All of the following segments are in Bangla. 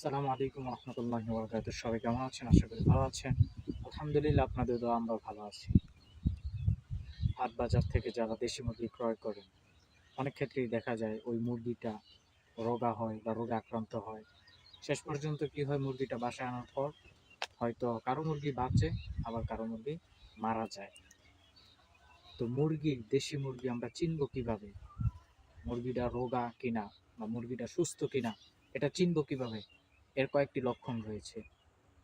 আসসালামু আলাইকুম রহমতুল্লাহ বরকাত সবাই কেমন আছেন? আশা করি ভালো আছেন। আলহামদুলিল্লাহ, আপনাদের দোয়া, আমরা ভালো আছি। হাট বাজার থেকে যারা দেশি মুরগি ক্রয় করেন, অনেক ক্ষেত্রেই দেখা যায় ওই মুরগিটা রোগা হয় বা রোগে আক্রান্ত হয়। শেষ পর্যন্ত কি হয়, মুরগিটা বাসায় আনার পর হয়তো কারও মুরগি বাঁচে, আবার কারও মুরগি মারা যায়। তো মুরগি, দেশি মুরগি আমরা চিনব কীভাবে? মুরগিটা রোগা কিনা বা মুরগিটা সুস্থ কিনা, এটা চিনব কীভাবে? এর কয়েকটি লক্ষণ রয়েছে।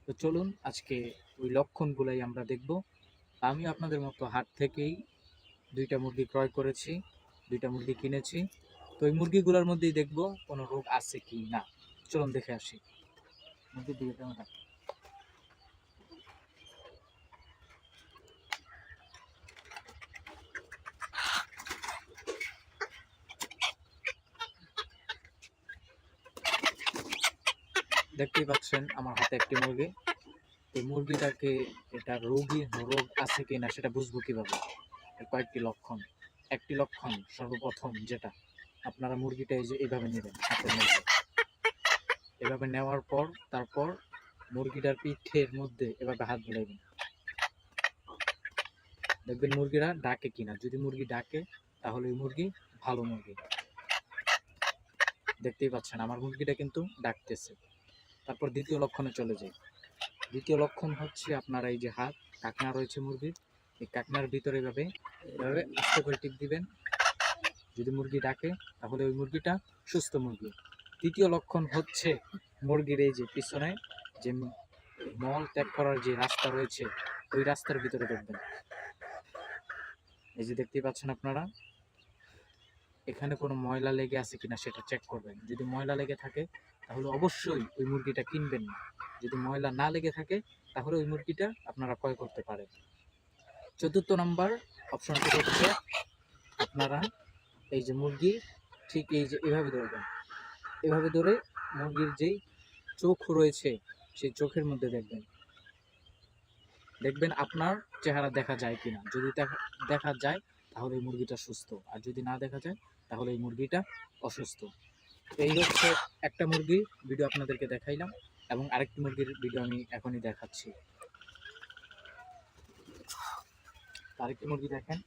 তো চলুন আজকে ওই লক্ষণগুলাই আমরা দেখব। আমি আপনাদের মতো হাট থেকেই দুইটা মুরগি ক্রয় করেছি, দুইটা মুরগি কিনেছি। তো ওই মুরগিগুলোর মধ্যেই দেখব কোনো রোগ আছে কি না। চলুন দেখে আসি। মুরগির দিকে দেখতেই পাচ্ছেন আমার হাতে একটি মুরগি। এই মুরগিটাকে এটা রোগী রোগ আছে কি না সেটা বুঝব কীভাবে? এর কয়েকটি লক্ষণ। একটি লক্ষণ সর্বপ্রথম যেটা, আপনারা মুরগিটা এই যে এইভাবে নেবেন হাতের মধ্যে। এভাবে নেওয়ার পর, তারপর মুরগিটার পিঠের মধ্যে এভাবে হাত বুলাইবেন। দেখবেন মুরগিরা ডাকে কিনা। যদি মুরগি ডাকে, তাহলে ওই মুরগি ভালো মুরগি। দেখতেই পাচ্ছেন, আমার মুরগিটা কিন্তু ডাকতেছে। তারপর দ্বিতীয় লক্ষণে চলে যাই। দ্বিতীয় লক্ষণ হচ্ছে আপনার এই যে হাত কাকনা রয়েছে মুরগির। এই কাকনার ভিতরে এভাবে এভাবে আস্তে করে টিপ দিবেন। যদি মুরগি ডাকে, তাহলে ওই মুরগিটা সুস্থ মুরগি। তৃতীয় লক্ষণ হচ্ছে মুরগির এই যে পিছনে যে মল ত্যাগ করার যে রাস্তা রয়েছে, ওই রাস্তার ভিতরে দেখবেন এই যে দেখতেই পাচ্ছেন আপনারা, এখানে কোনো ময়লা লেগে আছে কিনা সেটা চেক করবেন। যদি ময়লা লেগে থাকে তাহলে অবশ্যই ওই মুরগিটা কিনবেন না। যদি ময়লা না লেগে থাকে, তাহলে ওই মুরগিটা আপনারা ক্রয় করতে পারেন। চতুর্থ নাম্বার অপশনটি হচ্ছে আপনারা এই যে মুরগি, ঠিক এই যে এভাবে ধরবেন। এভাবে ধরে মুরগির যেই চোখ রয়েছে, সেই চোখের মধ্যে দেখবেন। দেখবেন আপনার চেহারা দেখা যায় কিনা। যদি দেখা দেখা যায়, তাহলে এই মুরগিটা সুস্থ। আর যদি না দেখা যায়, তাহলে এই মুরগিটা অসুস্থ। এই হচ্ছে একটা মুরগি ভিডিও আপনাদেরকে দেখাইলাম এবং আরেকটি মুরগির ভিডিও আমি এখনই দেখাচ্ছি। আরেকটি মুরগি দেখেন।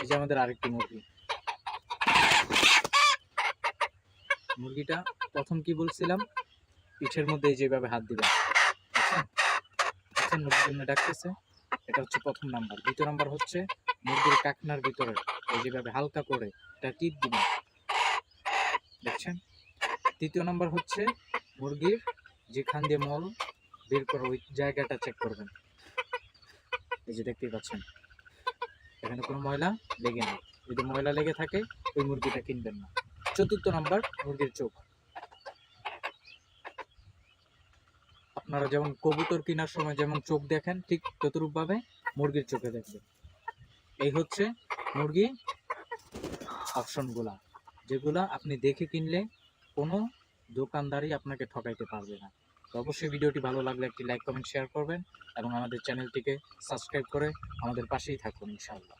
এই যে আমাদের আরেকটি মুরগি। মুরগিটা প্রথম কি বলছিলাম? পিঠের মধ্যে যেভাবে হাত দিবেন। বুঝছেন? বুঝছেন মুরগির জন্য ডাকতেছে। এটা হচ্ছে প্রথম নাম্বার। দ্বিতীয় নাম্বার হচ্ছে মুরগির কাকনার ভিতরে যেভাবে হালকা করে এটা টিপ দিবেন। দেখছেন? তৃতীয় নাম্বার হচ্ছে মুরগির যেখান দিয়ে মল বের করে ওই জায়গাটা চেক করবেন। এই যে দেখতেই পাচ্ছেন। এখানে কোনো ময়লা লেগে নেই। যদি ময়লা লেগে থাকে, ওই মুরগিটা কিনবেন না। চতুর্থ নাম্বার, মুরগির চোখ। আপনারা যেমন কবুতর কেনার সময় যেমন চোখ দেখেন, ঠিক ততরূপভাবে মুরগির চোখে দেখবেন। এই হচ্ছে মুরগি অপশনগুলা যেগুলা আপনি দেখে কিনলে কোনো দোকানদারই আপনাকে ঠকাইতে পারবে না। তো অবশ্যই ভিডিওটি ভালো লাগলে একটি লাইক, কমেন্ট, শেয়ার করবেন এবং আমাদের চ্যানেলটিকে সাবস্ক্রাইব করে আমাদের পাশেই থাকুন, ইনশাআল্লাহ।